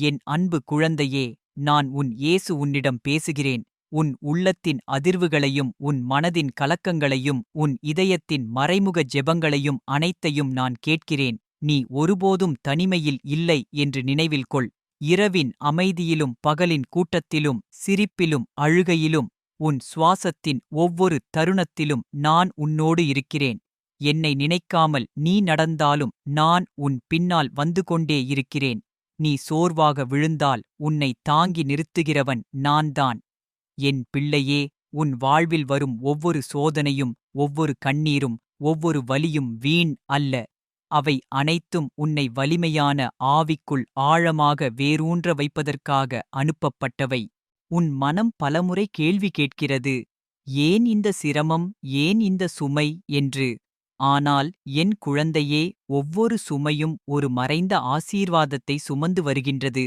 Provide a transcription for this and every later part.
என் அன்பு குழந்தையே நான் உன் இயேசு உன்னிடம் பேசுகிறேன். உன் உள்ளத்தின் அதிர்வுகளையும் உன் மனதின் கலக்கங்களையும் உன் இதயத்தின் மறைமுக ஜெபங்களையும் அனைத்தையும் நான் கேட்கிறேன். நீ ஒருபோதும் தனிமையில் இல்லை என்று நினைவில் கொள். இரவின் அமைதியிலும் பகலின் கூட்டத்திலும் சிரிப்பிலும் அழுகையிலும் உன் சுவாசத்தின் ஒவ்வொரு தருணத்திலும் நான் உன்னோடு இருக்கிறேன். என்னை நினைக்காமல் நீ நடந்தாலும் நான் உன் பின்னால் வந்து கொண்டே இருக்கிறேன். நீ சோர்வாக விழுந்தால் உன்னை தாங்கி நிறுத்துகிறவன் நான்தான். என் பிள்ளையே உன் வாழ்வில் வரும் ஒவ்வொரு சோதனையும் ஒவ்வொரு கண்ணீரும் ஒவ்வொரு வலியும் வீண் அல்ல. அவை அனைத்தும் உன்னை வலிமையான ஆவிக்குள் ஆழமாக வேரூன்ற வைப்பதற்காக அனுப்பப்பட்டவை. உன் மனம் பலமுறை கேள்வி கேட்கிறது. ஏன் இந்த சிரமம் ஏன் இந்த சுமை? என்று ஆனால் என் குழந்தையே ஒவ்வொரு சுமையும் ஒரு மறைந்த ஆசீர்வாதத்தை சுமந்து வருகின்றது.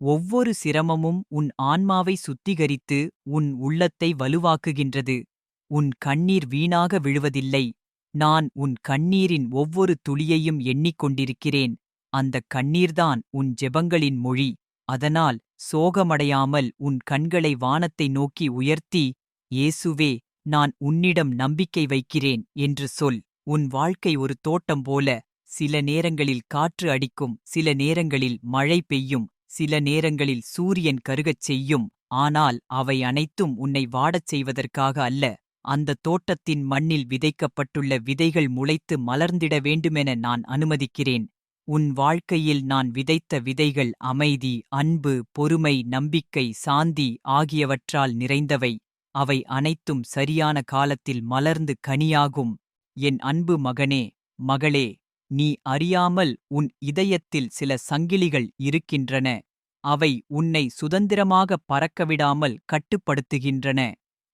ஒவ்வொரு சிரமமும் உன் ஆன்மாவை சுத்திகரித்து உன் உள்ளத்தை வலுவாக்குகின்றது. உன் கண்ணீர் வீணாக விழுவதில்லை. நான் உன் கண்ணீரின் ஒவ்வொரு துளியையும் எண்ணிக்கொண்டிருக்கிறேன். அந்தக் கண்ணீர்தான் உன் ஜெபங்களின் மொழி. அதனால் சோகமடையாமல் உன் கண்களை வானத்தை நோக்கி உயர்த்தி இயேசுவே நான் உன்னிடம் நம்பிக்கை வைக்கிறேன் என்று சொல். உன் வாழ்க்கை ஒரு தோட்டம் போல சில நேரங்களில் காற்று அடிக்கும் சில நேரங்களில் மழை பெய்யும் சில நேரங்களில் சூரியன் கருகச் செய்யும் ஆனால் அவை அனைத்தும் உன்னை வாடச் செய்வதற்காக அல்ல அந்த தோட்டத்தின் மண்ணில் விதைக்கப்பட்டுள்ள விதைகள் முளைத்து மலர்ந்திட வேண்டுமென நான் அனுமதிக்கிறேன். உன் வாழ்க்கையில் நான் விதைத்த விதைகள் அமைதி அன்பு பொறுமை நம்பிக்கை சாந்தி ஆகியவற்றால் நிறைந்தவை. அவை அனைத்தும் சரியான காலத்தில் மலர்ந்து கனியாகும். என் அன்பு மகனே மகளே நீ அறியாமல் உன் இதயத்தில் சில சங்கிலிகள் இருக்கின்றன. அவை உன்னை சுதந்திரமாக பறக்கவிடாமல் கட்டுப்படுத்துகின்றன.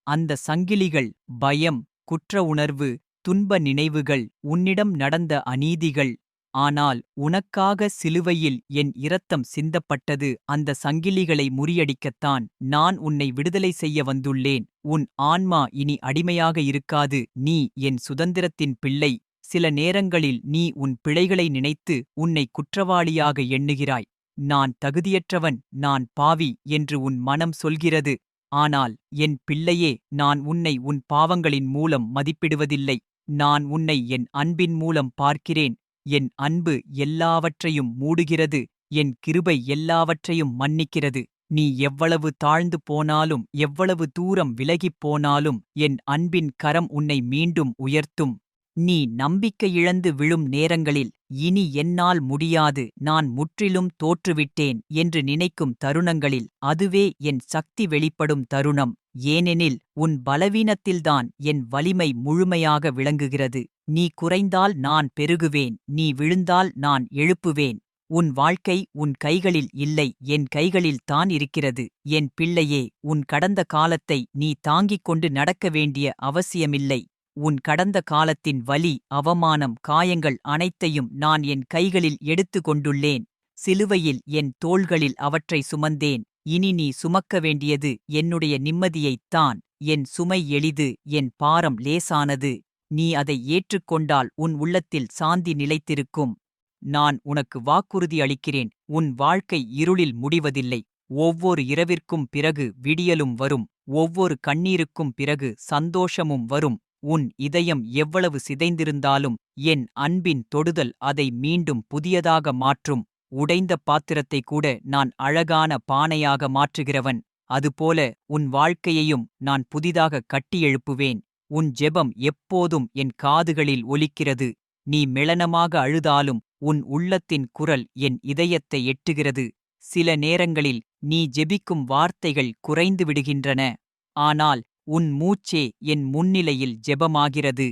அந்த சங்கிலிகள் பயம் குற்ற உணர்வு துன்ப நினைவுகள் உன்னிடம் நடந்த அநீதிகள் ஆனால் உனக்காக சிலுவையில் என் இரத்தம் சிந்தப்பட்டது அந்த சங்கிலிகளை முறியடிக்கத்தான் நான் உன்னை விடுதலை செய்ய வந்துள்ளேன். உன் ஆன்மா இனி அடிமையாக இருக்காது. நீ என் சுதந்திரத்தின் பிள்ளை. சில நேரங்களில் நீ உன் பிழைகளை நினைத்து உன்னை குற்றவாளியாக எண்ணுகிறாய். நான் தகுதியற்றவன் நான் பாவி என்று உன் மனம் சொல்கிறது. ஆனால் என் பிள்ளையே நான் உன்னை உன் பாவங்களின் மூலம் மதிப்பிடுவதில்லை. நான் உன்னை என் அன்பின் மூலம் பார்க்கிறேன். என் அன்பு எல்லாவற்றையும் மூடுகிறது என் கிருபை எல்லாவற்றையும் மன்னிக்கிறது. நீ எவ்வளவு தாழ்ந்து போனாலும் எவ்வளவு தூரம் விலகிப் போனாலும் என் அன்பின் கரம் உன்னை மீண்டும் உயர்த்தும். நீ நம்பிக்கை இழந்து விழும் நேரங்களில் இனி என்னால் முடியாது நான் முற்றிலும் தோற்றுவிட்டேன் என்று நினைக்கும் தருணங்களில் அதுவே என் சக்தி வெளிப்படும் தருணம். ஏனெனில் உன் பலவீனத்தில்தான் என் வலிமை முழுமையாக விளங்குகிறது. நீ குறைந்தால் நான் பெருகுவேன். நீ விழுந்தால் நான் எழுப்புவேன். உன் வாழ்க்கை உன் கைகளில் இல்லை. என் கைகளில் தான் இருக்கிறது. என் பிள்ளையே உன் கடந்த காலத்தை நீ தாங்கிக் கொண்டு நடக்க வேண்டிய அவசியமில்லை. உன் கடந்த காலத்தின் வலி அவமானம் காயங்கள் அனைத்தையும் நான் என் கைகளில் எடுத்து கொண்டுள்ளேன். சிலுவையில் என் தோள்களில் அவற்றை சுமந்தேன். இனி நீ சுமக்க வேண்டியது என்னுடைய நிம்மதியைத்தான். என் சுமை எளிது என் பாரம் லேசானது. நீ அதை ஏற்றுக்கொண்டால் உன் உள்ளத்தில் சாந்தி நிலைத்திருக்கும். நான் உனக்கு வாக்குறுதி அளிக்கிறேன். உன் வாழ்க்கை இருளில் முடிவதில்லை. ஒவ்வொரு இரவிற்கும் பிறகு விடியலும் வரும். ஒவ்வொரு கண்ணீருக்கும் பிறகு சந்தோஷமும் வரும். உன் இதயம் எவ்வளவு சிதைந்திருந்தாலும் என் அன்பின் தொடுதல் அதை மீண்டும் புதியதாக மாற்றும். உடைந்த பாத்திரத்தை கூட நான் அழகான பானையாக மாற்றுகிறவன். அதுபோல உன் வாழ்க்கையையும் நான் புதிதாக கட்டியெழுப்புவேன் உன் ஜெபம் எப்போதும் என் காதுகளில் ஒலிக்கிறது. நீ மெளனமாக அழுதாலும் உன் உள்ளத்தின் குரல் என் இதயத்தை எட்டுகிறது. சில நேரங்களில் நீ ஜெபிக்கும் வார்த்தைகள் குறைந்து விடுகின்றன. ஆனால் உன் மூச்சே என் முன்னிலையில் ஜெபமாகிறது.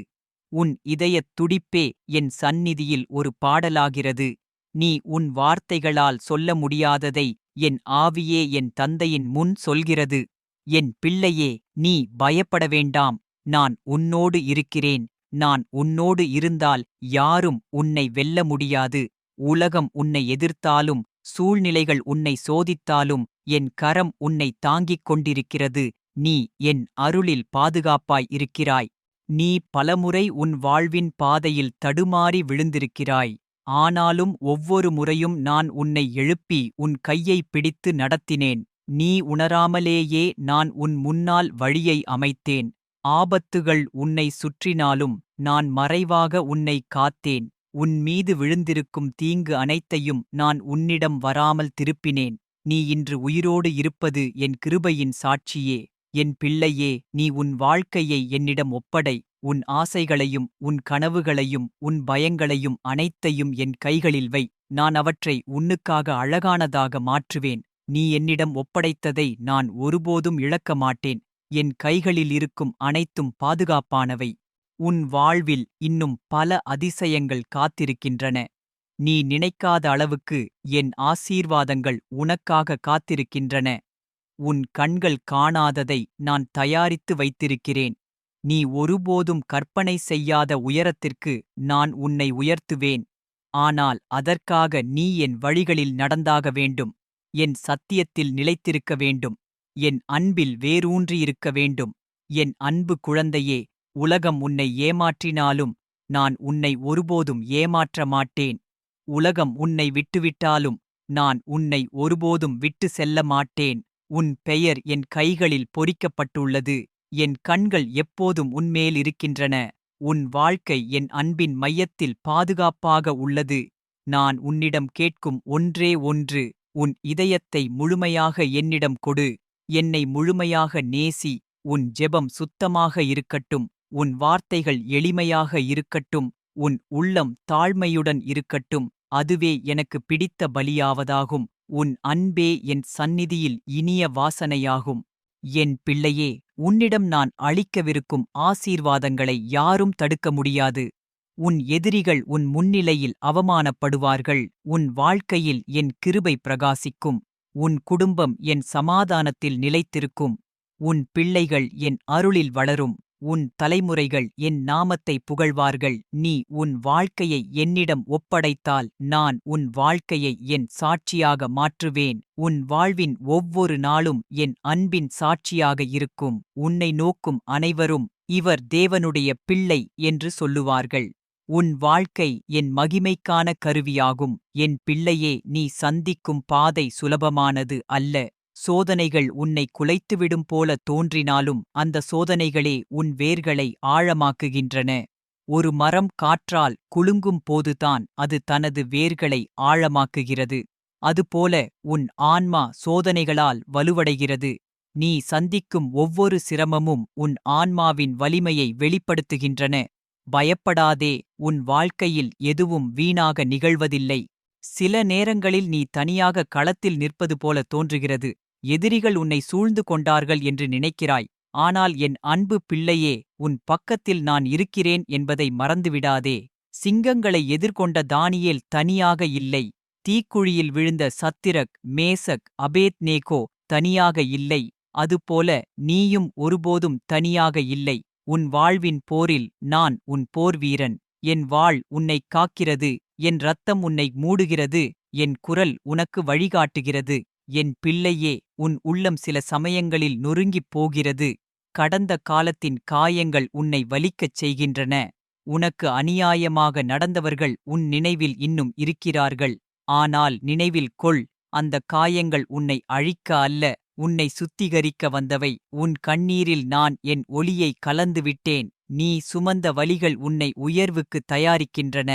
உன் இதயத் துடிப்பே என் சந்நிதியில் ஒரு பாடலாகிறது. நீ உன் வார்த்தைகளால் சொல்ல முடியாததை என் ஆவியே என் தந்தையின் முன் சொல்கிறது. என் பிள்ளையே நீ பயப்பட வேண்டாம். நான் உன்னோடு இருக்கிறேன். நான் உன்னோடு இருந்தால் யாரும் உன்னை வெல்ல முடியாது. உலகம் உன்னை எதிர்த்தாலும் சூழ்நிலைகள் உன்னை சோதித்தாலும் என் கரம் உன்னை தாங்கிக் கொண்டிருக்கிறது. நீ என் அருளில் பாதுகாப்பாய் இருக்கிறாய். நீ பலமுறை உன் வாழ்வின் பாதையில் தடுமாறி விழுந்திருக்கிறாய். ஆனாலும் ஒவ்வொரு முறையும் நான் உன்னை எழுப்பி உன் கையை பிடித்து நடத்தினேன். நீ உணராமலேயே நான் உன் முன்னால் வழியை அமைத்தேன். ஆபத்துகள் உன்னை சுற்றினாலும் நான் மறைவாக உன்னை காத்தேன். உன் மீது விழுந்திருக்கும் தீங்கு அனைத்தையும் நான் உன்னிடம் வராமல் திருப்பினேன். நீ இன்று உயிரோடு இருப்பது என் கிருபையின் சாட்சியே. என் பிள்ளையே நீ உன் வாழ்க்கையை என்னிடம் ஒப்படை. உன் ஆசைகளையும் உன் கனவுகளையும் உன் பயங்களையும் அனைத்தையும் என் கைகளில் வை. நான் அவற்றை உன்னுக்காக அழகானதாக மாற்றுவேன். நீ என்னிடம் ஒப்படைத்ததை நான் ஒருபோதும் இழக்க மாட்டேன். என் கைகளில் இருக்கும் அனைத்தும் பாதுகாப்பானவை. உன் வாழ்வில் இன்னும் பல அதிசயங்கள் காத்திருக்கின்றன. நீ நினைக்காத அளவுக்கு என் ஆசீர்வாதங்கள் உனக்காக காத்திருக்கின்றன. உன் கண்கள் காணாததை நான் தயாரித்து வைத்திருக்கிறேன். நீ ஒருபோதும் கற்பனை செய்யாத உயரத்திற்கு நான் உன்னை உயர்த்துவேன். ஆனால் அதற்காக நீ என் வழிகளில் நடந்தாக வேண்டும். என் சத்தியத்தில் நிலைத்திருக்க வேண்டும். என் அன்பில் வேரூன்றியிருக்க வேண்டும். என் அன்பு குழந்தையே உலகம் உன்னை ஏமாற்றினாலும் நான் உன்னை ஒருபோதும் ஏமாற்ற மாட்டேன். உலகம் உன்னை விட்டுவிட்டாலும் நான் உன்னை ஒருபோதும் விட்டு செல்ல மாட்டேன். உன் பெயர் என் கைகளில் பொறிக்கப்பட்டுள்ளது. என் கண்கள் எப்போதும் உன்மேல் இருக்கின்றன. உன் வாழ்க்கை என் அன்பின் மையத்தில் பாதுகாப்பாக உள்ளது. நான் உன்னிடம் கேட்கும் ஒன்றே ஒன்று உன் இதயத்தை முழுமையாக என்னிடம் கொடு. என்னை முழுமையாக நேசி உன் ஜெபம் சுத்தமாக இருக்கட்டும். உன் வார்த்தைகள் எளிமையாக இருக்கட்டும். உன் உள்ளம் தாழ்மையுடன் இருக்கட்டும். அதுவே எனக்கு பிடித்த பலியாவதாகும். உன் அன்பே என் சந்நிதியில் இனிய வாசனையாகும். என் பிள்ளையே உன்னிடம் நான் அளிக்கவிருக்கும் ஆசீர்வாதங்களை யாரும் தடுக்க முடியாது. உன் எதிரிகள் உன் முன்னிலையில் அவமானப்படுவார்கள். உன் வாழ்க்கையில் என் கிருபை பிரகாசிக்கும். உன் குடும்பம் என் சமாதானத்தில் நிலைத்திருக்கும். உன் பிள்ளைகள் என் அருளில் வளரும். உன் தலைமுறைகள் என் நாமத்தை புகழ்வார்கள். நீ உன் வாழ்க்கையை என்னிடம் ஒப்படைத்தால் நான் உன் வாழ்க்கையை என் சாட்சியாக மாற்றுவேன். உன் வாழ்வின் ஒவ்வொரு நாளும் என் அன்பின் சாட்சியாக இருக்கும். உன்னை நோக்கும் அனைவரும் இவர் தேவனுடைய பிள்ளை என்று சொல்லுவார்கள். உன் வாழ்க்கை என் மகிமைக்கான கருவியாகும். என் பிள்ளையே நீ சந்திக்கும் பாதை சுலபமானது அல்ல. சோதனைகள் உன்னை குலைத்துவிடும் போல தோன்றினாலும் அந்த சோதனைகளே உன் வேர்களை ஆழமாக்குகின்றன. ஒரு மரம் காற்றால் குலுங்கும் போதுதான் அது தனது வேர்களை ஆழமாக்குகிறது. அதுபோல உன் ஆன்மா சோதனைகளால் வலுவடைகிறது. நீ சந்திக்கும் ஒவ்வொரு சிரமமும் உன் ஆன்மாவின் வலிமையை வெளிப்படுத்துகின்றன. பயப்படாதே உன் வாழ்க்கையில் எதுவும் வீணாக நிகழ்வதில்லை. சில நேரங்களில் நீ தனியாக களத்தில் நிற்பது போல தோன்றுகிறது. எதிரிகள் உன்னை சூழ்ந்து கொண்டார்கள் என்று நினைக்கிறாய். ஆனால் என் அன்பு பிள்ளையே உன் பக்கத்தில் நான் இருக்கிறேன் என்பதை மறந்துவிடாதே. சிங்கங்களை எதிர்கொண்ட தானியேல் தனியாக இல்லை. தீக்குழியில் விழுந்த சத்திரக் மேசக் அபேத்நேகோ தனியாக இல்லை. அதுபோல நீயும் ஒருபோதும் தனியாக இல்லை. உன் வாழ்வின் போரில் நான் உன் போர் வீரன். என் வாழ் உன்னைக் காக்கிறது. என் ரத்தம் உன்னை மூடுகிறது. என் குரல் உனக்கு வழிகாட்டுகிறது. என் பிள்ளையே உன் உள்ளம் சில சமயங்களில் நொறுங்கிப் போகிறது. கடந்த காலத்தின் காயங்கள் உன்னை வலிக்கச் செய்கின்றன. உனக்கு அநியாயமாக நடந்தவர்கள் உன் நினைவில் இன்னும் இருக்கிறார்கள். ஆனால் நினைவில் கொள் அந்த காயங்கள் உன்னை அழிக்க அல்ல உன்னை சுத்திகரிக்க வந்தவை. உன் கண்ணீரில் நான் என் ஒளியை கலந்துவிட்டேன் நீ சுமந்த வலிகள் உன்னை உயர்வுக்கு தயாரிக்கின்றன.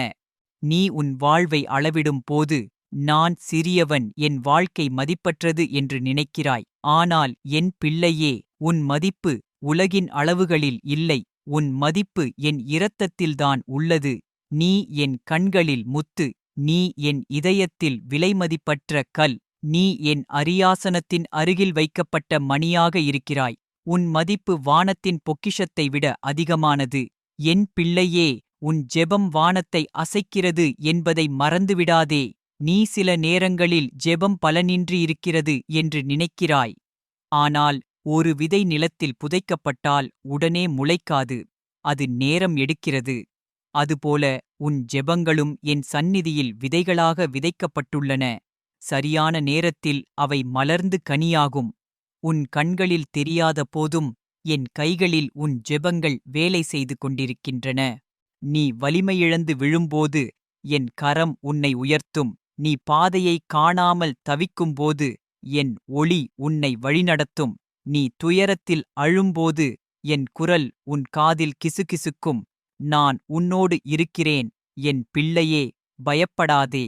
நீ உன் வாழ்வை அளவிடும் போது நான் சிறியவன் என் வாழ்க்கை மதிப்பற்றது என்று நினைக்கிறாய். ஆனால் என் பிள்ளையே உன் மதிப்பு உலகின் அளவுகளில் இல்லை. உன் மதிப்பு என் இரத்தத்தில்தான் உள்ளது. நீ என் கண்களில் முத்து. நீ என் இதயத்தில் விலைமதிப்பற்ற கல். நீ என் அரியாசனத்தின் அருகில் வைக்கப்பட்ட மணியாக இருக்கிறாய். உன் மதிப்பு வானத்தின் பொக்கிஷத்தை விட அதிகமானது. என் பிள்ளையே உன் ஜெபம் வானத்தை அசைக்கிறது என்பதை மறந்துவிடாதே. நீ சில நேரங்களில் ஜெபம் பலனின்றி இருக்கிறது என்று நினைக்கிறாய். ஆனால் ஒரு விதை நிலத்தில் புதைக்கப்பட்டால் உடனே முளைக்காது. அது நேரம் எடுக்கிறது. அதுபோல உன் ஜெபங்களும் என் சந்நிதியில் விதைகளாக விதைக்கப்பட்டுள்ளன. சரியான நேரத்தில் அவை மலர்ந்து கனியாகும். உன் கண்களில் தெரியாத போதும் என் கைகளில் உன் ஜெபங்கள் வேலை செய்து கொண்டிருக்கின்றன. நீ வலிமையிழந்து விழும்போது என் கரம் உன்னை உயர்த்தும். நீ பாதையை காணாமல் தவிக்கும்போது என் ஒளி உன்னை வழிநடத்தும். நீ துயரத்தில் அழும்போது என் குரல் உன் காதில் கிசுகிசுக்கும். நான் உன்னோடு இருக்கிறேன் என் பிள்ளையே பயப்படாதே.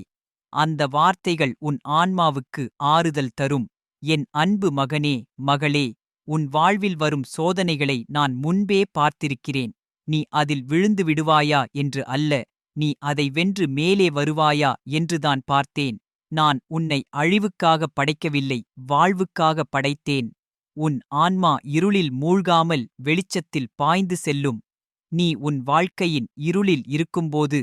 அந்த வார்த்தைகள் உன் ஆன்மாவுக்கு ஆறுதல் தரும். என் அன்பு மகனே மகளே உன் வாழ்வில் வரும் சோதனைகளை நான் முன்பே பார்த்திருக்கிறேன். நீ அதில் விழுந்து விடுவாயா என்று அல்ல. நீ அதை வென்று மேலே வருவாயா என்றுதான் பார்த்தேன். நான் உன்னை அழிவுக்காக படைக்கவில்லை வாழ்வுக்காக படைத்தேன். உன் ஆன்மா இருளில் மூழ்காமல் வெளிச்சத்தில் பாய்ந்து செல்லும். நீ உன் வாழ்க்கையின் இருளில் இருக்கும்போது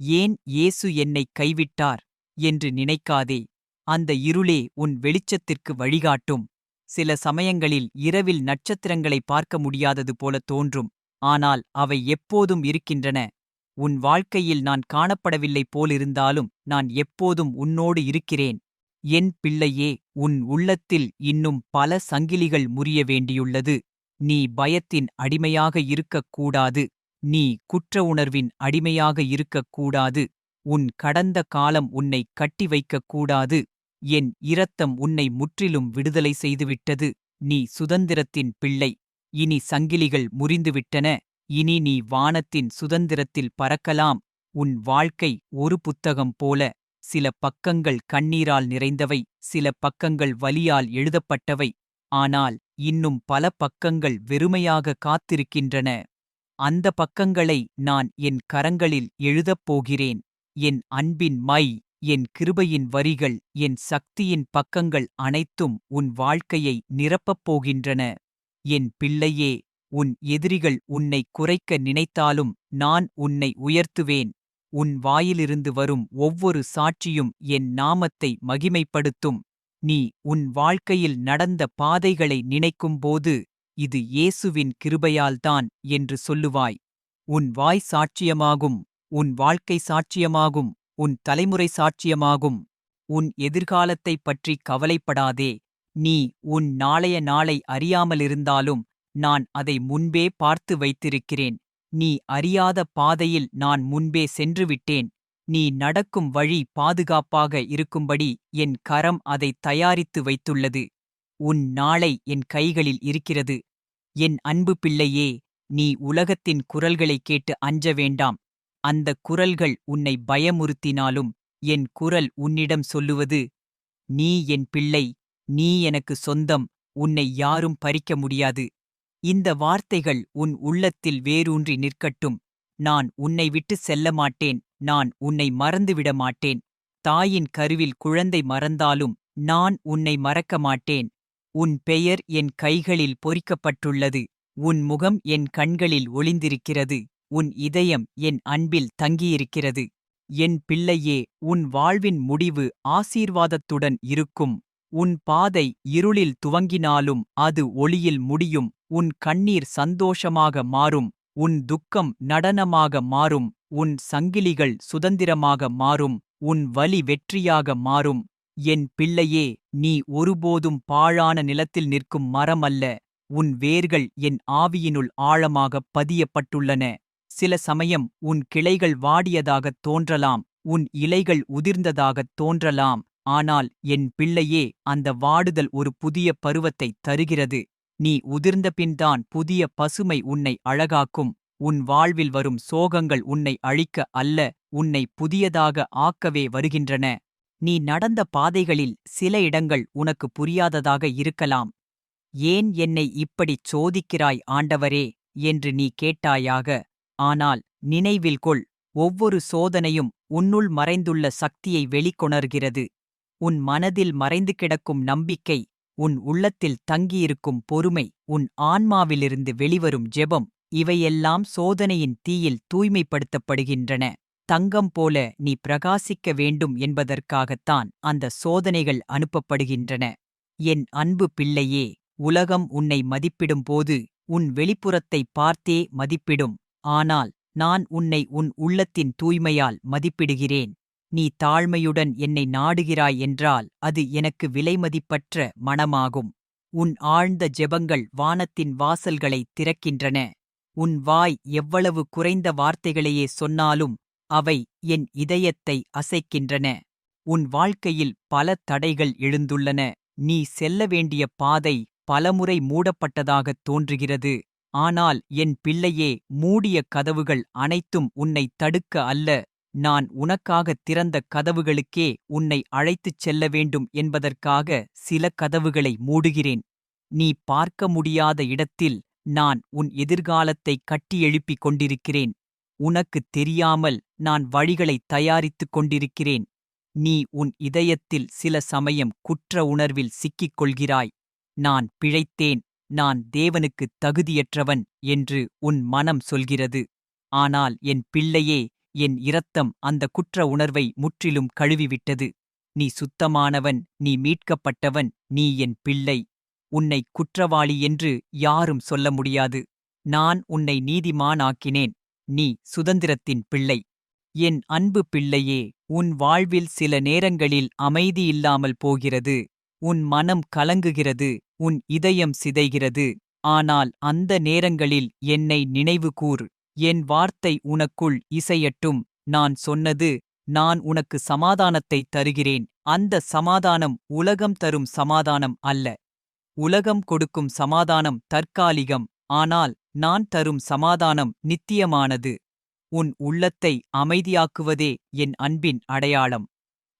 ஏன் இயேசு என்னை கைவிட்டார் என்று நினைக்காதே. அந்த இருளே உன் வெளிச்சத்திற்கு வழிகாட்டும். சில சமயங்களில் இரவில் நட்சத்திரங்களை பார்க்க முடியாதது போல தோன்றும். ஆனால் அவை எப்போதும் இருக்கின்றன. உன் வாழ்க்கையில் நான் காணப்படவில்லை போலிருந்தாலும் நான் எப்போதும் உன்னோடு இருக்கிறேன். என் பிள்ளையே உன் உள்ளத்தில் இன்னும் பல சங்கிலிகள் முறிய வேண்டியுள்ளது. நீ பயத்தின் அடிமையாக இருக்கக்கூடாது. நீ குற்ற உணர்வின் அடிமையாக இருக்கக்கூடாது. உன் கடந்த காலம் உன்னை கட்டி வைக்கக்கூடாது. என் இரத்தம் உன்னை முற்றிலும் விடுதலை செய்துவிட்டது. நீ சுதந்திரத்தின் பிள்ளை. இனி சங்கிலிகள் முறிந்துவிட்டன. இனி நீ வானத்தின் சுதந்திரத்தில் பறக்கலாம். உன் வாழ்க்கை ஒரு புத்தகம் போல. சில பக்கங்கள் கண்ணீரால் நிறைந்தவை சில பக்கங்கள் வலியால் எழுதப்பட்டவை. ஆனால் இன்னும் பல பக்கங்கள் வெறுமையாக காத்திருக்கின்றன. அந்த பக்கங்களை நான் என் கரங்களில் எழுதப் போகிறேன். என் அன்பின் மை என் கிருபையின் வரிகள் என் சக்தியின் பக்கங்கள் அனைத்தும் உன் வாழ்க்கையை நிரப்பப் போகின்றன. என் பிள்ளையே உன் எதிரிகள் உன்னை குறைக்க நினைத்தாலும் நான் உன்னை உயர்த்துவேன். உன் வாயிலிருந்து வரும் ஒவ்வொரு சாட்சியும் என் நாமத்தை மகிமைப்படுத்தும். நீ உன் வாழ்க்கையில் நடந்த பாதைகளை நினைக்கும்போது இது இயேசுவின் கிருபையால்தான் என்று சொல்லுவாய். உன் வாய் சாட்சியமாகும் உன் வாழ்க்கை சாட்சியமாகும் உன் தலைமுறை சாட்சியமாகும். உன் எதிர்காலத்தைப் பற்றி கவலைப்படாதே. நீ உன் நாளைய நாளை அறியாமலிருந்தாலும் நான் அதை முன்பே பார்த்து வைத்திருக்கிறேன். நீ அறியாத பாதையில் நான் முன்பே சென்றுவிட்டேன். நீ நடக்கும் வழி பாதுகாப்பாக இருக்கும்படி என் கரம் அதை தயாரித்து வைத்துள்ளது. உன் நாளை என் கைகளில் இருக்கிறது. என் அன்பு பிள்ளையே நீ உலகத்தின் குரல்களை கேட்டு அஞ்ச வேண்டாம். அந்த குரல்கள் உன்னை பயமுறுத்தினாலும் என் குரல் உன்னிடம் சொல்லுவது நீ என் பிள்ளை நீ எனக்கு சொந்தம் உன்னை யாரும் பறிக்க முடியாது. இந்த வார்த்தைகள் உன் உள்ளத்தில் வேரூன்றி நிற்கட்டும். நான் உன்னை விட்டு செல்ல மாட்டேன் நான் உன்னை மறந்துவிட மாட்டேன் தாயின் கருவில் குழந்தை மறந்தாலும் நான் உன்னை மறக்க மாட்டேன் உன் பெயர் என் கைகளில் பொறிக்கப்பட்டுள்ளது. உன் முகம் என் கண்களில் ஒளிந்திருக்கிறது. உன் இதயம் என் அன்பில் தங்கியிருக்கிறது. என் பிள்ளையே உன் வாழ்வின் முடிவு ஆசீர்வாதத்துடன் இருக்கும். உன் பாதை இருளில் துவங்கினாலும் அது ஒளியில் முடியும். உன் கண்ணீர் சந்தோஷமாக மாறும். உன் துக்கம் நடனமாக மாறும். உன் சங்கிலிகள் சுதந்திரமாக மாறும். உன் வலி வெற்றியாக மாறும். என் பிள்ளையே நீ ஒருபோதும் பாழான நிலத்தில் நிற்கும் மரம் அல்ல உன் வேர்கள் என் ஆவியினுள் ஆழமாகப் பதியப்பட்டுள்ளன. சில சமயம் உன் கிளைகள் வாடியதாகத் தோன்றலாம். உன் இலைகள் உதிர்ந்ததாகத் தோன்றலாம். ஆனால் என் பிள்ளையே அந்த வாடுதல் ஒரு புதிய பருவத்தைத் தருகிறது. நீ உதிர்ந்த பின்தான் புதிய பசுமை உன்னை அழகாக்கும். உன் வாழ்வில் வரும் சோகங்கள் உன்னை அழிக்க அல்ல உன்னை புதியதாக ஆக்கவே வருகின்றன. நீ நடந்த பாதைகளில் சில இடங்கள் உனக்கு புரியாததாக இருக்கலாம். ஏன் என்னை இப்படிச் சோதிக்கிறாய் ஆண்டவரே? என்று நீ கேட்டாயாக ஆனால் நினைவில் கொள் ஒவ்வொரு சோதனையும் உன்னுள் மறைந்துள்ள சக்தியை வெளிக்கொணர்கிறது. உன் மனதில் மறைந்து கிடக்கும் நம்பிக்கை உன் உள்ளத்தில் தங்கியிருக்கும் பொறுமை உன் ஆன்மாவிலிருந்து வெளிவரும் ஜெபம் இவையெல்லாம் சோதனையின் தீயில் தூய்மைப்படுத்தப்படுகின்றன. தங்கம் போல நீ பிரகாசிக்க வேண்டும் என்பதற்காகத்தான் அந்த சோதனைகள் அனுப்பப்படுகின்றன. என் அன்பு பிள்ளையே உலகம் உன்னை மதிப்பிடும்போது உன் வெளிப்புறத்தை பார்த்தே மதிப்பிடும். ஆனால் நான் உன்னை உன் உள்ளத்தின் தூய்மையால் மதிப்பிடுகிறேன். நீ தாழ்மையுடன் என்னை நாடுகிறாய் என்றால் அது எனக்கு விலைமதிப்பற்ற மனமாகும். உன் ஆழ்ந்த ஜெபங்கள் வானத்தின் வாசல்களை திறக்கின்றன. உன் வாய் எவ்வளவு குறைந்த வார்த்தைகளையே சொன்னாலும் அவை என் இதயத்தை அசைக்கின்றன. உன் வாழ்க்கையில் பல தடைகள் எழுந்துள்ளன. நீ செல்ல வேண்டிய பாதை பலமுறை மூடப்பட்டதாகத் தோன்றுகிறது. ஆனால் என் பிள்ளையே மூடிய கதவுகள் அனைத்தும் உன்னை தடுக்க அல்ல. நான் உனக்காகத் திறந்த கதவுகளுக்கே உன்னை அழைத்துச் செல்ல வேண்டும் என்பதற்காக சில கதவுகளை மூடுகிறேன். நீ பார்க்க முடியாத இடத்தில் நான் உன் எதிர்காலத்தை கட்டியெழுப்பிக் கொண்டிருக்கிறேன். உனக்குத் தெரியாமல் நான் வழிகளை தயாரித்துக் கொண்டிருக்கிறேன். நீ உன் இதயத்தில் சில சமயம் குற்ற உணர்வில் சிக்கிக் கொள்கிறாய். நான் பிழைத்தேன். நான் தேவனுக்குத் தகுதியற்றவன் என்று உன் மனம் சொல்கிறது. ஆனால் என் பிள்ளையே என் இரத்தம் அந்த குற்ற உணர்வை முற்றிலும் கழுவிவிட்டது. நீ சுத்தமானவன் நீ மீட்கப்பட்டவன் நீ என் பிள்ளை. உன்னை குற்றவாளி என்று யாரும் சொல்ல முடியாது. நான் உன்னை நீதிமானாக்கினேன். நீ சுதந்திரத்தின் பிள்ளை. என் அன்பு பிள்ளையே உன் வாழ்வில் சில நேரங்களில் அமைதியில்லாமல் போகிறது. உன் மனம் கலங்குகிறது. உன் இதயம் சிதைகிறது. ஆனால் அந்த நேரங்களில் என்னை நினைவுகூர் என் வார்த்தை உனக்குள் இசையட்டும். நான் சொன்னது நான் உனக்கு சமாதானத்தைத் தருகிறேன். அந்த சமாதானம் உலகம் தரும் சமாதானம் அல்ல. உலகம் கொடுக்கும் சமாதானம் தற்காலிகம். ஆனால் நான் தரும் சமாதானம் நித்தியமானது. உன் உள்ளத்தை அமைதியாக்குவதே என் அன்பின் அடையாளம்.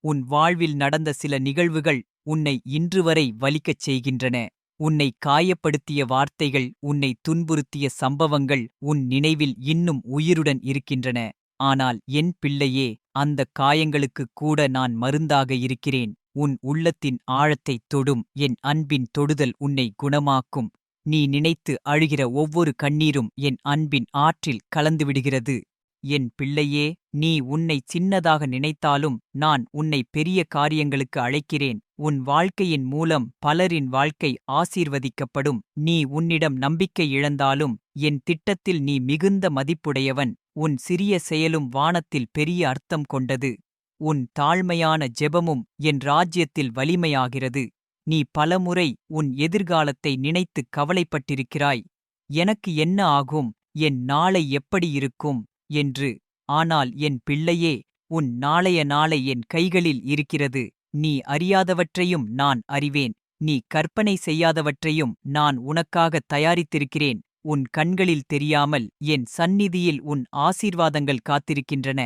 உன் வாழ்வில் நடந்த சில நிகழ்வுகள் உன்னை இன்றுவரை வலிக்கச் செய்கின்றன. உன்னை காயப்படுத்திய வார்த்தைகள் உன்னை துன்புறுத்திய சம்பவங்கள் உன் நினைவில் இன்னும் உயிருடன் இருக்கின்றன. ஆனால் என் பிள்ளையே அந்த காயங்களுக்குக் கூட நான் மருந்தாக இருக்கிறேன். உன் உள்ளத்தின் ஆழத்தைத் தொடும் என் அன்பின் தொடுதல் உன்னை குணமாக்கும். நீ நினைத்து அழுகிற ஒவ்வொரு கண்ணீரும் என் அன்பின் ஆற்றில் கலந்துவிடுகிறது என் பிள்ளையே நீ உன்னை சின்னதாக நினைத்தாலும் நான் உன்னை பெரிய காரியங்களுக்கு அழைக்கிறேன். உன் வாழ்க்கையின் மூலம் பலரின் வாழ்க்கை ஆசீர்வதிக்கப்படும். நீ உன்னிடம் நம்பிக்கை இழந்தாலும் என் திட்டத்தில் நீ மிகுந்த மதிப்புடையவன். உன் சிறிய செயலும் வானத்தில் பெரிய அர்த்தம் கொண்டது. உன் தாழ்மையான ஜெபமும் என் ராஜ்யத்தில் வலிமையாகிறது. நீ பலமுறை உன் எதிர்காலத்தை நினைத்துக் கவலைப்பட்டிருக்கிறாய். எனக்கு என்ன ஆகும்? என் நாளை எப்படி இருக்கும்? என்று. ஆனால் என் பிள்ளையே உன் நாளைய நாளை என் கைகளில் இருக்கிறது. நீ அறியாதவற்றையும் நான் அறிவேன். நீ கற்பனை செய்யாதவற்றையும் நான் உனக்காக தயாரித்திருக்கிறேன். உன் கண்களில் தெரியாமல் என் சந்நிதியில் உன் ஆசீர்வாதங்கள் காத்திருக்கின்றன.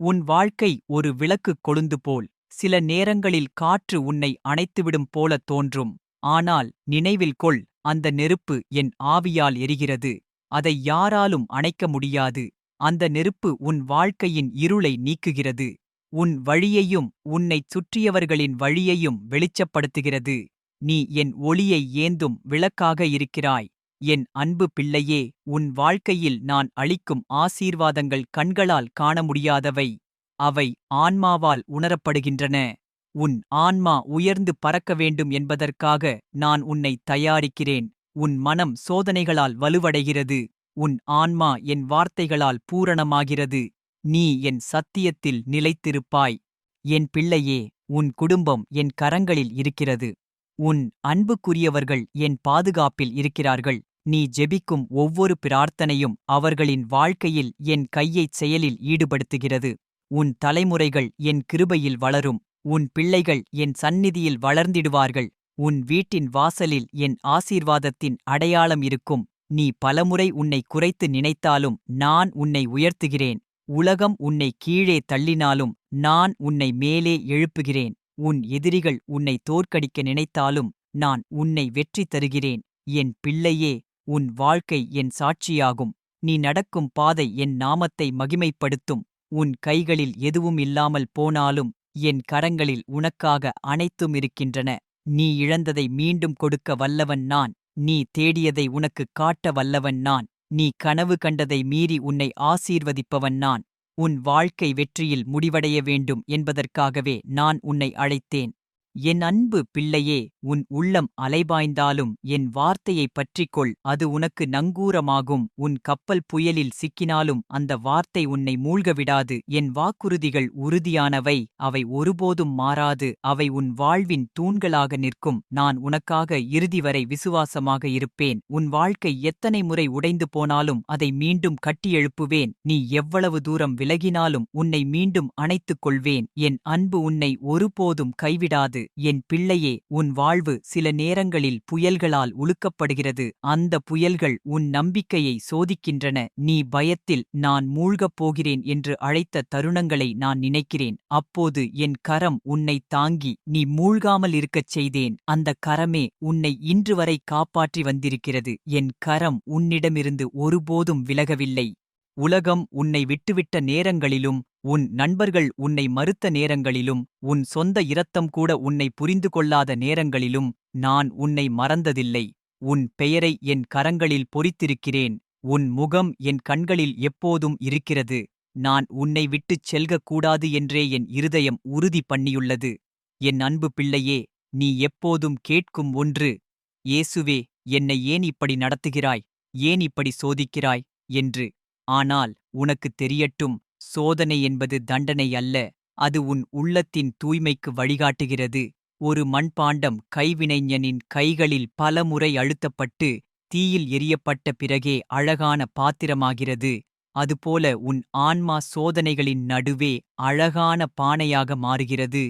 உன் வாழ்க்கை ஒரு விளக்குக் கொழுந்து போல். சில நேரங்களில் காற்று உன்னை அணைத்துவிடும் போல தோன்றும். ஆனால் நினைவில் கொள் அந்த நெருப்பு என் ஆவியால் எரிகிறது. அதை யாராலும் அணைக்க முடியாது. அந்த நெருப்பு உன் வாழ்க்கையின் இருளை நீக்குகிறது. உன் வழியையும் உன்னைச் சுற்றியவர்களின் வழியையும் வெளிச்சப்படுத்துகிறது. நீ என் ஒளியை ஏந்தும் விளக்காக இருக்கிறாய். என் அன்பு பிள்ளையே உன் வாழ்க்கையில் நான் அளிக்கும் ஆசீர்வாதங்கள் கண்களால் காண முடியாதவை அவை ஆன்மாவால் உணரப்படுகின்றன. உன் ஆன்மா உயர்ந்து பறக்க வேண்டும் என்பதற்காக நான் உன்னை தயாரிக்கிறேன். உன் மனம் சோதனைகளால் வலுவடைகிறது. உன் ஆன்மா என் வார்த்தைகளால் பூரணமாகிறது. நீ என் சத்தியத்தில் நிலைத்திருப்பாய். என் பிள்ளையே உன் குடும்பம் என் கரங்களில் இருக்கிறது. உன் அன்புக்குரியவர்கள் என் பாதுகாப்பில் இருக்கிறார்கள். நீ ஜெபிக்கும் ஒவ்வொரு பிரார்த்தனையும் அவர்களின் வாழ்க்கையில் என் கையைச் செயலில் ஈடுபடுத்துகிறது. உன் தலைமுறைகள் என் கிருபையில் வளரும். உன் பிள்ளைகள் என் சந்நிதியில் வளர்ந்திடுவார்கள். உன் வீட்டின் வாசலில் என் ஆசீர்வாதத்தின் அடையாளம் இருக்கும். நீ பலமுறை உன்னை குறைத்து நினைத்தாலும் நான் உன்னை உயர்த்துகிறேன். உலகம் உன்னை கீழே தள்ளினாலும் நான் உன்னை மேலே எழுப்புகிறேன். உன் எதிரிகள் உன்னை தோற்கடிக்க நினைத்தாலும் நான் உன்னை வெற்றி தருகிறேன். என் பிள்ளையே உன் வாழ்க்கை என் சாட்சியாகும். நீ நடக்கும் பாதை என் நாமத்தை மகிமைப்படுத்தும். உன் கைகளில் எதுவும் இல்லாமல் போனாலும் என் கரங்களில் உனக்காக அனைத்தும் இருக்கின்றன. நீ இழந்ததை மீண்டும் கொடுக்க வல்லவன் நான். நீ தேடியதை உனக்குக் காட்ட வல்லவன் நான். நீ கனவு கண்டதை மீறி உன்னை ஆசீர்வதிப்பவன் நான். உன் வாழ்க்கை வெற்றியில் முடிவடைய வேண்டும் என்பதற்காகவே நான் உன்னை அழைத்தேன். என் அன்பு பிள்ளையே உன் உள்ளம் அலைபாய்ந்தாலும் என் வார்த்தையைப் பற்றிக்கொள் அது உனக்கு நங்கூரமாகும். உன் கப்பல் புயலில் சிக்கினாலும் அந்த வார்த்தை உன்னை மூழ்கவிடாது. என் வாக்குறுதிகள் உறுதியானவை அவை ஒருபோதும் மாறாது. அவை உன் வாழ்வின் தூண்களாக நிற்கும். நான் உனக்காக இறுதி வரை விசுவாசமாக இருப்பேன். உன் வாழ்க்கை எத்தனை முறை உடைந்து போனாலும் அதை மீண்டும் கட்டியெழுப்புவேன் நீ எவ்வளவு தூரம் விலகினாலும் உன்னை மீண்டும் அணைத்துக் கொள்வேன். என் அன்பு உன்னை ஒருபோதும் கைவிடாது. என் பிள்ளையே உன் வாழ்வு சில நேரங்களில் புயல்களால் உழுக்கப்படுகிறது. அந்த புயல்கள் உன் நம்பிக்கையை சோதிக்கின்றன. நீ பயத்தில் நான் மூழ்கப் போகிறேன் என்று அழைத்த தருணங்களை நான் நினைக்கிறேன். அப்போது என் கரம் உன்னை தாங்கி நீ மூழ்காமல் இருக்கச் செய்தேன். அந்த கரமே உன்னை இன்று வரை காப்பாற்றி வந்திருக்கிறது. என் கரம் உன்னிடமிருந்து ஒருபோதும் விலகவில்லை. உலகம் உன்னை விட்டுவிட்ட நேரங்களிலும் உன் நண்பர்கள் உன்னை மறுத்த நேரங்களிலும் உன் சொந்த இரத்தம் கூட உன்னை புரிந்து கொள்ளாத நேரங்களிலும் நான் உன்னை மறந்ததில்லை. உன் பெயரை என் கரங்களில் பொறித்திருக்கிறேன். உன் முகம் என் கண்களில் எப்போதும் இருக்கிறது. நான் உன்னை விட்டுச் செல்கக்கூடாது என்றே என் இருதயம் உறுதி பண்ணியுள்ளது. என் அன்பு பிள்ளையே நீ எப்போதும் கேட்கும் ஒன்று இயேசுவே என்னை ஏன் இப்படி நடத்துகிறாய்? ஏன் இப்படி சோதிக்கிறாய்? என்று ஆனால் உனக்குத் தெரியட்டும் சோதனை என்பது தண்டனை அல்ல அது உன் உள்ளத்தின் தூய்மைக்கு வழிகாட்டுகிறது. ஒரு மண்பாண்டம் கைவினைஞனின் கைகளில் பலமுறை அழுத்தப்பட்டு தீயில் எரியப்பட்ட பிறகே அழகான பாத்திரமாகிறது. அதுபோல உன் ஆன்மா சோதனைகளின் நடுவே அழகான பானையாக மாறுகிறது.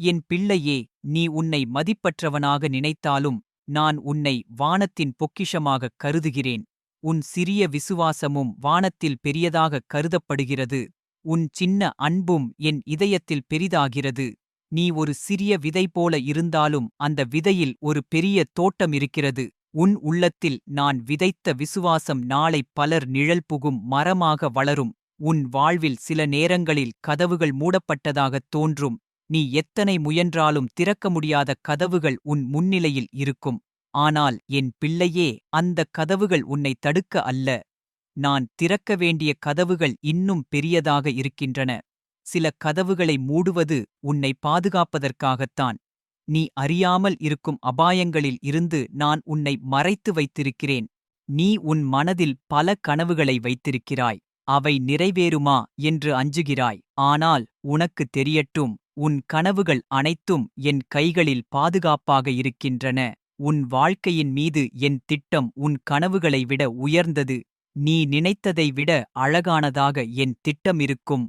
என் பிள்ளையே நீ உன்னை மதிப்பற்றவனாக நினைத்தாலும் நான் உன்னை வானத்தின் பொக்கிஷமாகக் கருதுகிறேன். உன் சிறிய விசுவாசமும் வானத்தில் பெரியதாகக் கருதப்படுகிறது. உன் சின்ன அன்பும் என் இதயத்தில் பெரிதாகிறது. நீ ஒரு சிறிய விதை போல இருந்தாலும் அந்த விதையில் ஒரு பெரிய தோட்டம் இருக்கிறது. உன் உள்ளத்தில் நான் விதைத்த விசுவாசம் நாளை பலர் நிழல் புகும் மரமாக வளரும். உன் வாழ்வில் சில நேரங்களில் கதவுகள் மூடப்பட்டதாகத் தோன்றும். நீ எத்தனை முயன்றாலும் திறக்க முடியாத கதவுகள் உன் முன்னிலையில் இருக்கும். ஆனால் என் பிள்ளையே அந்தக் கதவுகள் உன்னை தடுக்க அல்ல. நான் திறக்க வேண்டிய கதவுகள் இன்னும் பெரியதாக இருக்கின்றன. சில கதவுகளை மூடுவது உன்னை பாதுகாப்பதற்காகத்தான். நீ அறியாமல் இருக்கும் அபாயங்களில் இருந்து நான் உன்னை மறைத்து வைத்திருக்கிறேன். நீ உன் மனதில் பல கனவுகளை வைத்திருக்கிறாய். அவை நிறைவேறுமா என்று அஞ்சுகிறாய். ஆனால் உனக்கு தெரியட்டும் உன் கனவுகள் அனைத்தும் என் கைகளில் பாதுகாப்பாக இருக்கின்றன. உன் வாழ்க்கையின் மீது என் திட்டம் உன் கனவுகளை விட உயர்ந்தது. நீ நினைத்ததை விட அழகானதாக என் திட்டம் இருக்கும்.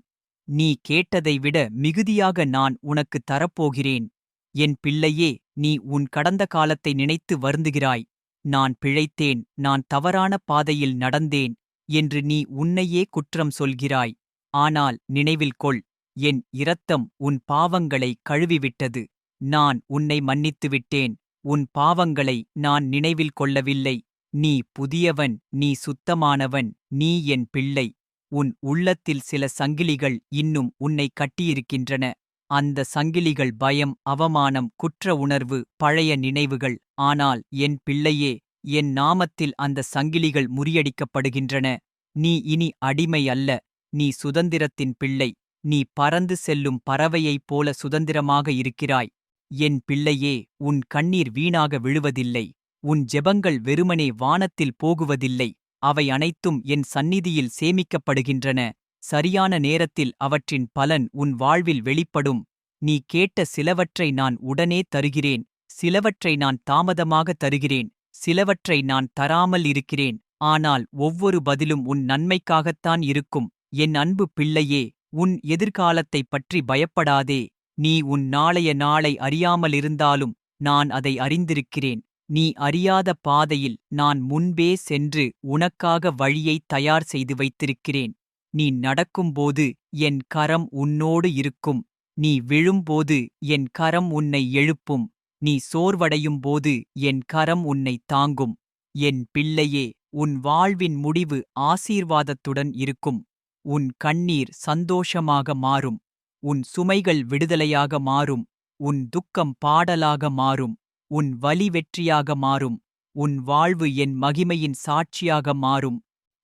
நீ கேட்டதை விட மிகுதியாக நான் உனக்கு தரப்போகிறேன். என் பிள்ளையே நீ உன் கடந்த காலத்தை நினைத்து வருந்துகிறாய். நான் பிழைத்தேன் நான் தவறான பாதையில் நடந்தேன் என்று நீ உன்னையே குற்றம் சொல்கிறாய். ஆனால் நினைவில் கொள் என் இரத்தம் உன் பாவங்களை கழுவிவிட்டது. நான் உன்னை மன்னித்துவிட்டேன். உன் பாவங்களை நான் நினைவில் கொள்ளவில்லை. நீ புதியவன் நீ சுத்தமானவன் நீ என் பிள்ளை. உன் உள்ளத்தில் சில சங்கிலிகள் இன்னும் உன்னை கட்டியிருக்கின்றன. அந்த சங்கிலிகள் பயம் அவமானம் குற்ற உணர்வு பழைய நினைவுகள். ஆனால் என் பிள்ளையே என் நாமத்தில் அந்த சங்கிலிகள் முறியடிக்கப்படுகின்றன. நீ இனி அடிமை அல்ல. நீ சுதந்திரத்தின் பிள்ளை. நீ பறந்து செல்லும் பறவையைப் போல சுதந்திரமாக இருக்கிறாய். என் பிள்ளையே உன் கண்ணீர் வீணாக விழுவதில்லை. உன் ஜெபங்கள் வெறுமனே வானத்தில் போகுவதில்லை. அவை அனைத்தும் என் சந்நிதியில் சேமிக்கப்படுகின்றன. சரியான நேரத்தில் அவற்றின் பலன் உன் வாழ்வில் வெளிப்படும். நீ கேட்ட சிலவற்றை நான் உடனே தருகிறேன். சிலவற்றை நான் தாமதமாக தருகிறேன். சிலவற்றை நான் தராமல் இருக்கிறேன். ஆனால் ஒவ்வொரு பதிலும் உன் நன்மைக்காகத்தான் இருக்கும். என் அன்பு பிள்ளையே உன் எதிர்காலத்தைப் பற்றி பயப்படாதே. நீ உன் நாளைய நாளை அறியாமலிருந்தாலும் நான் அதை அறிந்திருக்கிறேன். நீ அறியாத பாதையில் நான் முன்பே சென்று உனக்காக வழியை தயார் செய்து வைத்திருக்கிறேன். நீ நடக்கும்போது என் கரம் உன்னோடு இருக்கும். நீ விழும்போது என் கரம் உன்னை எழுப்பும். நீ சோர்வடையும் போது என் கரம் உன்னை தாங்கும். என் பிள்ளையே உன் வாழ்வின் முடிவு ஆசீர்வாதத்துடன் இருக்கும். உன் கண்ணீர் சந்தோஷமாக மாறும். உன் சுமைகள் விடுதலையாக மாறும் உன் துக்கம் பாடலாக மாறும் உன் வலி வெற்றியாக மாறும் உன் வாழ்வு என் மகிமையின் சாட்சியாக மாறும்.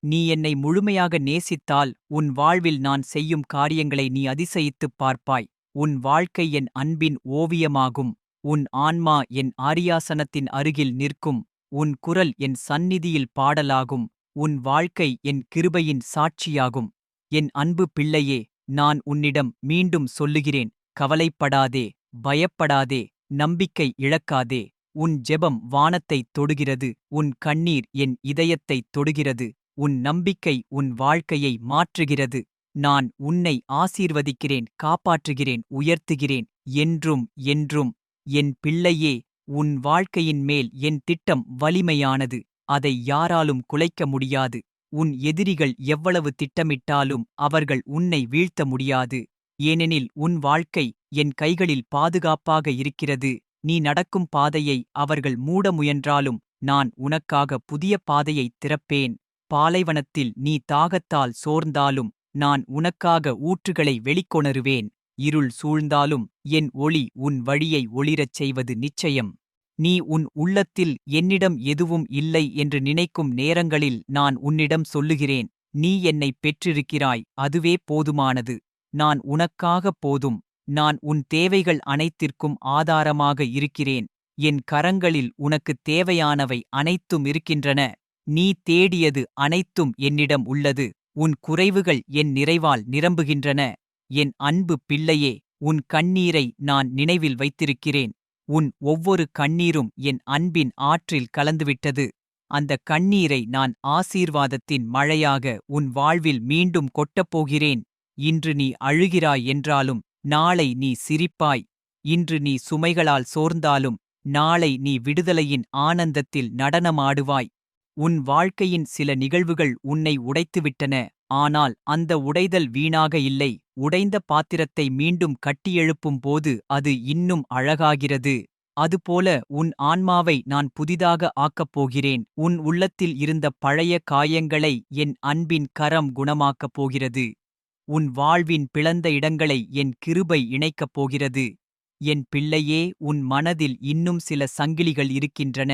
நீ என்னை முழுமையாக நேசித்தால் உன் வாழ்வில் நான் செய்யும் காரியங்களை நீ அதிசயித்துப் பார்ப்பாய். உன் வாழ்க்கை என் அன்பின் ஓவியமாகும் உன் ஆன்மா என் ஆரியாசனத்தின் அருகில் நிற்கும் உன் குரல் என் சந்நிதியில் பாடலாகும் உன் வாழ்க்கை என் கிருபையின் சாட்சியாகும். என் அன்பு பிள்ளையே நான் உன்னிடம் மீண்டும் சொல்லுகிறேன் கவலைப்படாதே பயப்படாதே நம்பிக்கை இழக்காதே. உன் ஜெபம் வானத்தைத் தொடுகிறது உன் கண்ணீர் என் இதயத்தைத் தொடுகிறது உன் நம்பிக்கை உன் வாழ்க்கையை மாற்றுகிறது. நான் உன்னை ஆசீர்வதிக்கிறேன் காப்பாற்றுகிறேன் உயர்த்துகிறேன் என்றும் என்றும். என் பிள்ளையே உன் வாழ்க்கையின் மேல் என் திட்டம் வலிமையானது அதை யாராலும் குலைக்க முடியாது. உன் எதிரிகள் எவ்வளவு திட்டமிட்டாலும் அவர்கள் உன்னை வீழ்த்த முடியாது. ஏனெனில் உன் வாழ்க்கை என் கைகளில் பாதுகாப்பாக இருக்கிறது. நீ நடக்கும் பாதையை அவர்கள் மூட முயன்றாலும் நான் உனக்காக புதிய பாதையைத் திறப்பேன். பாலைவனத்தில் நீ தாகத்தால் சோர்ந்தாலும் நான் உனக்காக ஊற்றுகளை வெளிக்கொணருவேன். இருள் சூழ்ந்தாலும் என் ஒளி உன் வழியை ஒளிரச் செய்வது நிச்சயம். நீ உன் உள்ளத்தில் என்னிடம் எதுவும் இல்லை என்று நினைக்கும் நேரங்களில் நான் உன்னிடம் சொல்லுகிறேன். நீ என்னைப் பெற்றிருக்கிறாய் அதுவே போதுமானது. நான் உனக்காகப் போதும். நான் உன் தேவைகள் அனைத்திற்கும் ஆதாரமாக இருக்கிறேன். என் கரங்களில் உனக்குத் தேவையானவை அனைத்தும் இருக்கின்றன. நீ தேடியது அனைத்தும் என்னிடம் உள்ளது. உன் குறைவுகள் என் நிறைவால் நிரம்புகின்றன. என் அன்பு பிள்ளையே உன் கண்ணீரை நான் நினைவில் வைத்திருக்கிறேன். உன் ஒவ்வொரு கண்ணீரும் என் அன்பின் ஆற்றில் கலந்துவிட்டது. அந்த கண்ணீரை நான் ஆசீர்வாதத்தின் மழையாக உன் வாழ்வில் மீண்டும் கொட்டப்போகிறேன் இன்று நீ அழுகிறாய் என்றாலும் நாளை நீ சிரிப்பாய். இன்று நீ சுமைகளால் சோர்ந்தாலும் நாளை நீ விடுதலையின் ஆனந்தத்தில் நடனமாடுவாய். உன் வாழ்க்கையின் சில நிகழ்வுகள் உன்னை உடைத்துவிட்டன ஆனால் அந்த உடைதல் வீணாக இல்லை. உடைந்த பாத்திரத்தை மீண்டும் கட்டியெழுப்பும் போது அது இன்னும் அழகாகிறது. அதுபோல உன் ஆன்மாவை நான் புதிதாக ஆக்கப் போகிறேன். உன் உள்ளத்தில் இருந்த பழைய காயங்களை என் அன்பின் கரம் குணமாக்கப் போகிறது. உன் வாழ்வின் பிளந்த இடங்களை என் கிருபை இணைக்கப் போகிறது. என் பிள்ளையே உன் மனதில் இன்னும் சில சங்கிலிகள் இருக்கின்றன.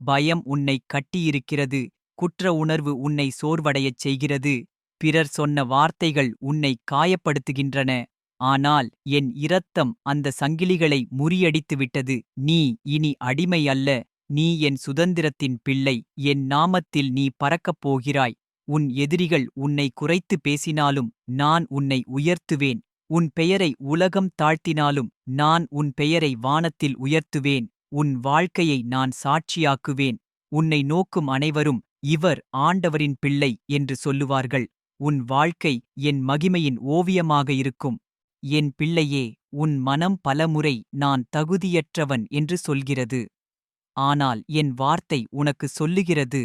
பயம் உன்னை கட்டியிருக்கிறது. குற்ற உணர்வு உன்னை சோர்வடையச் செய்கிறது. பிறர் சொன்ன வார்த்தைகள் உன்னை காயப்படுத்துகின்றன. ஆனால் என் இரத்தம் அந்த சங்கிலிகளை முறியடித்துவிட்டது. நீ இனி அடிமை அல்ல. நீ என் சுதந்திரத்தின் பிள்ளை. என் நாமத்தில் நீ பறக்கப் போகிறாய். உன் எதிரிகள் உன்னை குறைத்து பேசினாலும் நான் உன்னை உயர்த்துவேன். உன் பெயரை உலகம் தாழ்த்தினாலும் நான் உன் பெயரை வானத்தில் உயர்த்துவேன். உன் வாழ்க்கையை நான் சாட்சியாக்குவேன். உன்னை நோக்கும் அனைவரும் இவர் ஆண்டவரின் பிள்ளை என்று சொல்லுவார்கள். உன் வாழ்க்கை என் மகிமையின் ஓவியமாக இருக்கும். என் பிள்ளையே உன் மனம் பலமுறை நான் தகுதியற்றவன் என்று சொல்கிறது. ஆனால் என் வார்த்தை உனக்கு சொல்லுகிறது.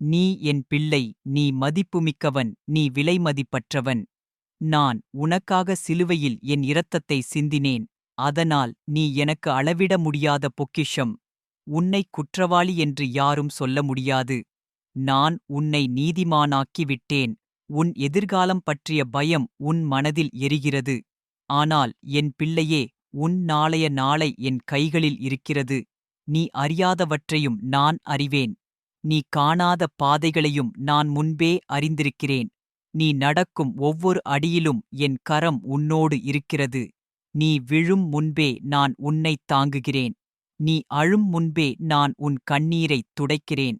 நீ என் பிள்ளை நீ மதிப்புமிக்கவன் நீ விலைமதிப்பற்றவன் நான் உனக்காக சிலுவையில் என் இரத்தத்தை சிந்தினேன். அதனால் நீ எனக்கு அளவிட முடியாத பொக்கிஷம். உன்னை குற்றவாளி என்று யாரும் சொல்ல முடியாது. நான் உன்னை நீதிமானாக்கி விட்டேன் உன் எதிர்காலம் பற்றிய பயம் உன் மனதில் எரிகிறது. ஆனால் என் பிள்ளையே உன் நாளைய நாளை என் கைகளில் இருக்கிறது. நீ அறியாதவற்றையும் நான் அறிவேன். நீ காணாத பாதைகளையும் நான் முன்பே அறிந்திருக்கிறேன். நீ நடக்கும் ஒவ்வொரு அடியிலும் என் கரம் உன்னோடு இருக்கிறது. நீ விழும் முன்பே நான் உன்னைத் தாங்குகிறேன். நீ அழும் முன்பே நான் உன் கண்ணீரைத் துடைக்கிறேன்.